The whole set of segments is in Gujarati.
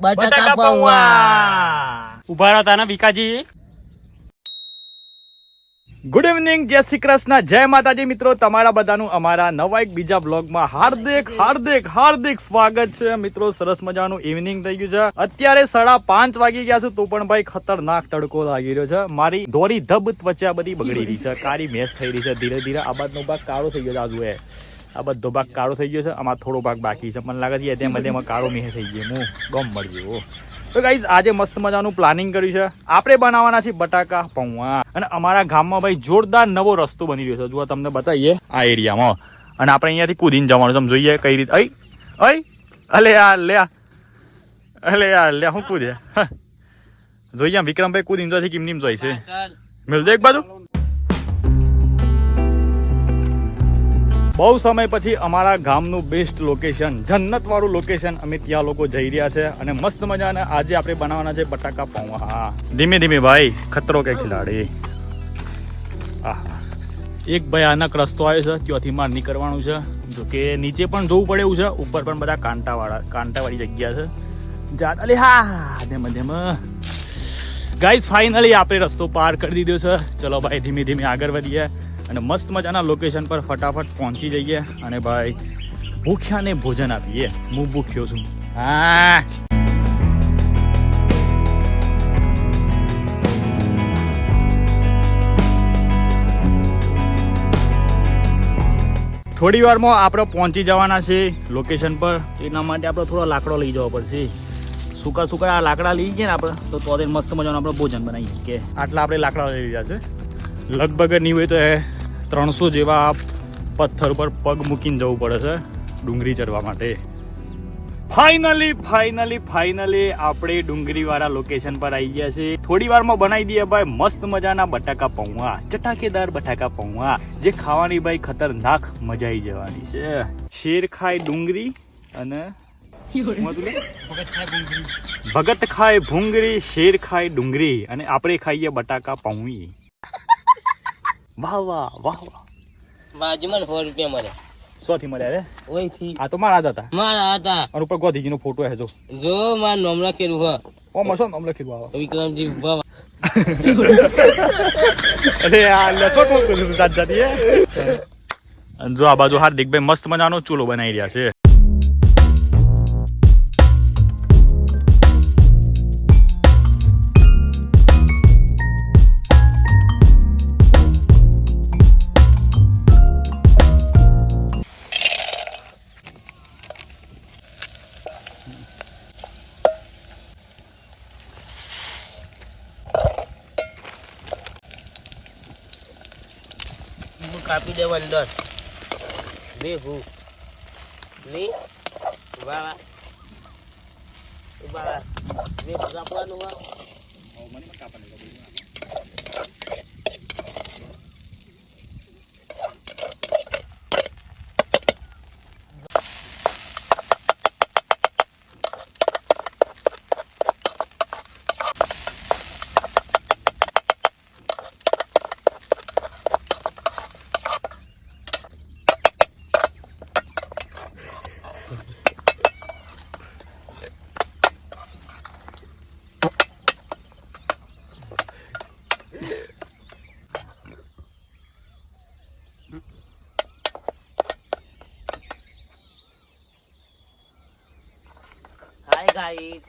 બટાકા પૌવા. ઊભા રહો તાના વિકાજી ગુડ ઇવનિંગ જય શ્રી કૃષ્ણ જય માતાજી. મિત્રો તમારા બધાનું અમારા નવા એક બીજા બ્લોગમાં હાર્દિક હાર્દિક હાર્દિક સ્વાગત છે. મિત્રો સરસ મજાનું ઇવનિંગ થઈ ગયું છે. અત્યારે સાડા પાંચ વાગી ગયા છે. તો પણ ભાઈ ખતરનાક તડકો લાગી રહ્યો છે. મારી દોરી ધબ ત્વચા બધી બગડી રહી છે. કાળી મેસ થઈ રહી છે. ધીરે ધીરે આ બાદનો ભાગ કાળો થઈ ગયો છે આજુ એ આ બધો ભાગ કાળો થઈ ગયો છે. આમાં થોડો ભાગ બાકી છે. મને લાગે છે તેમ બધેમાં કાળો મેહ થઈ ગયો. હું ગમ મળી ગયો તો ગાઈઝ આજે મસ્ત મજાનું પ્લાનિંગ કર્યું છે. આપણે બનાવવાના છે બટાકા પૌવા. અને અમારા ગામમાં ભાઈ જોરદાર નવો રસ્તો બની રહ્યો છે. જો તમને બતાવીએ આ એરિયામાં. અને આપણે અહીંયાથી કૂદીને જવાનું તમે જોઈએ કઈ રીતે અઈ અઈ અલે આ લે. અલે આ લે હું કૂદે. જોઈએ વિક્રમભાઈ કૂદીને જોઈ કેમ નીમ જોઈ છે. મિલજો એક બાજુ. બહુ સમય પછી અમારા ગામનું બેસ્ટ લોકેશન જન્નત વાળું લોકેશન અમે ત્યાં લોકો જઈ રહ્યા છે અને મસ્ત મજાના આજે આપણે બનાવવાના છે બટાકા પૌવા. ધીમે ધીમે ભાઈ, ખતરો કે ખિલાડી. એક ભયાનક રસ્તો આવ્યો છે, ત્યાંથી માર નીકળવાનું છે. જો કે નીચે પણ જોવું પડે એવું છે, ઉપર પણ બધા કાંટાવાળા, કાંટાવાળી જગ્યા છે. જાત અલે હા, ધીમે ધીમે. ગાઈઝ ફાઇનલી આપણે રસ્તો પાર કરી દીધો છે. ચલો ભાઈ, ધીમે ધીમે આગળ વધીએ. અને મસ્ત મજાના લોકેશન પર ફટાફટ પહોંચી જઈએ અને ભાઈ ભૂખ્યાને ભોજન આપીએ. હું ભૂખ્યો છું. હા. થોડી વારમાં આપણે પહોંચી જવાના છે લોકેશન પર. એના માટે આપણે થોડો લાકડો લઈ જવો પડશે. સૂકા સૂકા આ લાકડા લઈ ગયા ને આપણે, તો તો મસ્ત મજાનું આપણે ભોજન બનાવી કે આટલા આપણે લાકડા લઈ લીધા છે. લગભગ નહીં હોય તો એ ત્રણસો જેવા પથ્થર પર પગ મૂકીને જવું પડે છે ડુંગળી ચડવા માટે. ફાઇનલી ફાઇનલી ફાઇનલી આપણે ડુંગળીવાળા લોકેશન પર આવી ગયા છે થોડી વારમાં બનાવી દઈએ ભાઈ, મસ્ત મજાના બટાકા પૌવા, ચટાકેદાર બટાકા પૌવા, જે ખાવાની ભાઈ ખતરનાક મજા આવી જવાની છે. શેર ખાય ડુંગળી અને? ભગત ખાય ભૂંગળી, શેર ખાય ડુંગળી અને આપણે ખાઈએ બટાકા પૌવી. વાહ વાહ વાહ વાહ. મને સો રૂપિયા મળે સોથી મળ્યા રે? ઓયથી. આ તો મારા હતા. મારા હતા. અને ઉપર ગોધીજીનો ફોટો હે જો. જો માર નામ લખેલું હ. ઓ મસો નામ લખેલું આવા? વિક્રમજી ભવા. અરે આ લે છોટું કરું જાત જાતી હે. જો આ બાજુ હાર્દિકભાઈ મસ્ત મજાનો ચૂલો બનાવી રહ્યા છે. કાપી દેવાની દસ. બે હું ની ઊભા ઊભા કાપવાનું hi guys.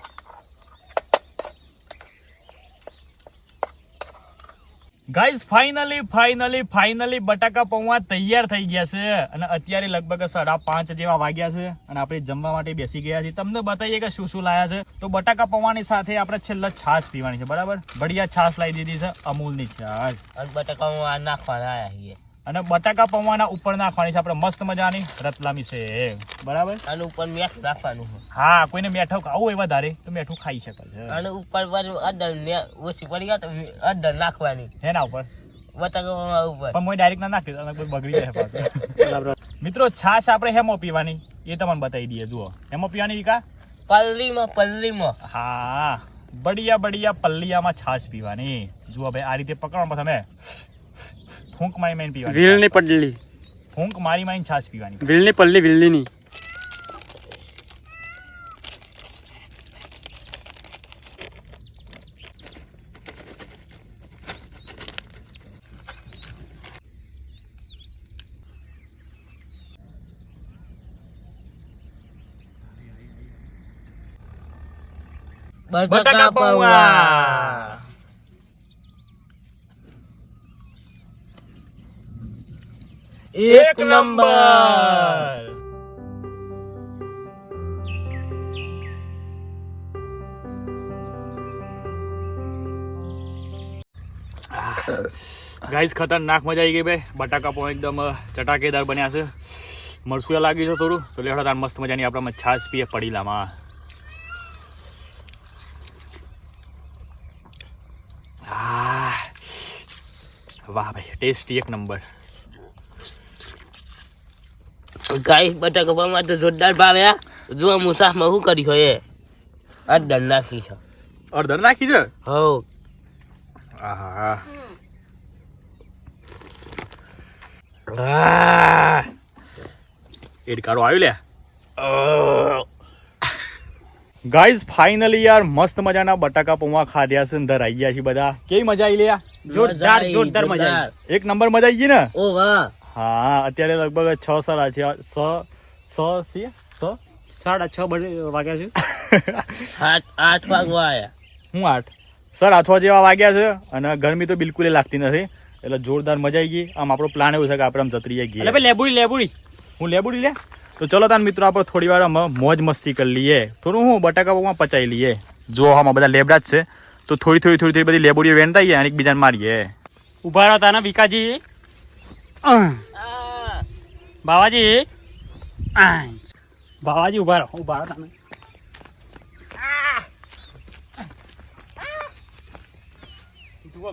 Guys finally finally finally બટાકા પૌવા તૈયાર થઈ ગયા છે. અને અત્યારે લગભગ સાડા પાંચ જેવા વાગ્યા છે અને આપણે જમવા માટે બેસી ગયા છીએ. તમને બતાવીએ કે શું શું લાયા છે? તો બટાકા પૌવાની સાથે આપણે છેલ્લે છાશ પીવાની છે બરાબર? બઢિયા છાશ લાવી દીધી છે અમૂલની છાશ. બટાકા નાખવાના આયા છીએ. અને બટાકા પૌવાના ઉપર નાખવાની છે. આપણે મસ્ત મજાની રતલામી છે. બરાબર? અને ઉપર મેઠ રાખવાનું હા કોઈને મેઠો ખાવું એવા ધારે તો મેઠું ખાઈ શકે છે. અને ઉપર પર અડર ઓછી પડી ગયા તો અડર નાખવાની. એના ઉપર? બટાકા ઉપર. પણ મોય ડાયરેક્ટ ના નાખી દે, કોઈ બગડી જાય. મિત્રો છાશ આપણે હેમો પીવાની એ તમને બતાવી દઈએ. જુઓ. હેમો પીવાની વિકા પલ્લીમાં પલ્લીમાં. હા. બડિયા બડિયા પલ્લીયામાં છાશ પીવાની. જુઓ ભાઈ આ રીતે પકડો તમે. ફૂંક મારી માઈ પીવાની વીલની પડલી ફૂંક મારી મારી છાશ પીવાની. વીલની પડલી વીલની બટાકા પૌવા. એક નંબર. ગાઈસ ખતરનાક મજા આવી ગઈ ભાઈ બટાકા પણ એકદમ ચટાકેદાર બન્યા છે. મરસુયા લાગ્યું છે થોડું. તો લેવડો તાર મસ્ત મજાની આપણામાં છાશ પીએ પડીલામાં. વાહ ભાઈ ટેસ્ટી એક નંબર. ગાઈસ બટાકા પૌવા તો જોરદાર ભાવ્યા જો મુસાફમાં શું કર્યું હોય એ? નાખી છે. અડધર નાખી છે? હો આહા. એડકારો આવ્યો લે ગાઈઝ ફાઇનલી યાર મસ્ત મજાના બટાકા પૌવા ખાધ્યા છે અંદર આવી ગયા છે બધા. કેવી મજા આવી લે જોરદાર જોરદાર મજા એક નંબર મજા આવી ગઈ ને? ઓ વાહ. હા અત્યારે લગભગ છ સાડા છે છ છ છે છ? સાડા છ વાગ્યા છે. આઠ આઠ વાગવા આવ્યા હું આઠ? સર આઠ જેવા વાગ્યા છે અને ગરમી તો બિલકુલ લાગતી નથી. એટલે જોરદાર મજા આવી ગઈ. આમ આપણો પ્લાન એવું છે કે આપણે આમ જતરીએ ગઈએ લેબુડી લેબુડી. હું લેબુડી લે? તો ચલો તાર મિત્રો આપણે થોડી વાર આમાં મોજ મસ્તી કરી લઈએ. થોડું હું બટાકા પચાવી લઈએ. જો આમાં બધા લેબડા જ છે. તો થોડી થોડી થોડી થોડી બધી લેબુડીઓ વેણતાઈએ અને એકબીજાને મારીએ. ઊભા રહો તાના વિકાજી. બાવાજી. બાવાજી ઊભા રહો ઊભા રહો તમે જુઓ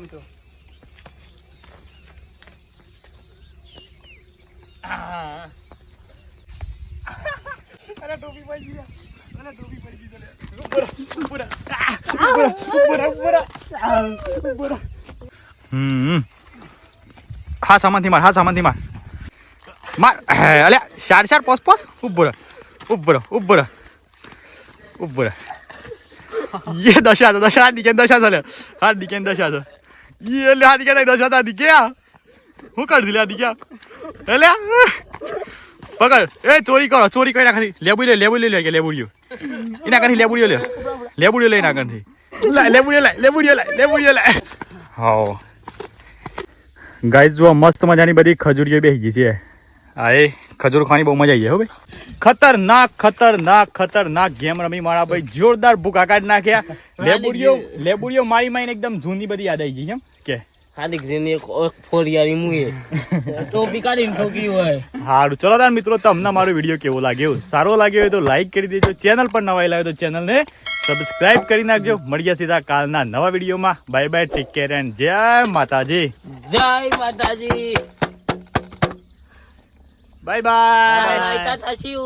આહ. અરે ટોપી પડી હા, સામાનથી માર માર માર હે, અલ્યા શાર શાર પોસ પોસ ઉભો રહે ઉભો રહે ઉભો રહે ઉભો રહે ये दशा था दशा दिखे दशा झालं हा दिखे दशा था ये ले हा दिखे दशा था दिखे હું કરી દિલે દિખ્યા એટલે પકડ એ ચોરી કરો ચોરી કરી નાખી લેબુ લે લેબુ લે લે લેબુડિયો એના કાંથી લેબુડિયો લે લેબુડિયો લે એના કાંથી લે લેબુડિયો લે લેબુડિયો લે લેબુડિયો લે હાઓ ગાઈસ જો મસ્ત મજાની બધી ખજૂરીઓ બેસી ગઈ છે હા એ ખજૂર ખાવાની બહુ મજા આવી જાય હો ભાઈ. ખતરનાક ખતરનાક ખતરનાક ગેમ રમી મારા ભાઈ. જોરદાર ભૂખા કાઢ નાખ્યા. લેબુડીઓ લેબુડીઓ મારી મારીને એકદમ જૂની બધી યાદ આવી ગઈ એમ. કે? સારું ચલો તાર મિત્રો તમને મારો વીડિયો કેવો લાગ્યો? સારો લાગ્યો હોય તો લાઈક કરી દેજો. ચેનલ પર નવાઈ લાવ્યો તો ચેનલને સબસ્ક્રાઇબ કરી નાખજો. મળીએ સીધા કાલના નવા વિડીયોમાં. Bye bye take care and જય માતાજી. જય Mataji. Bye bye bye tata Shiv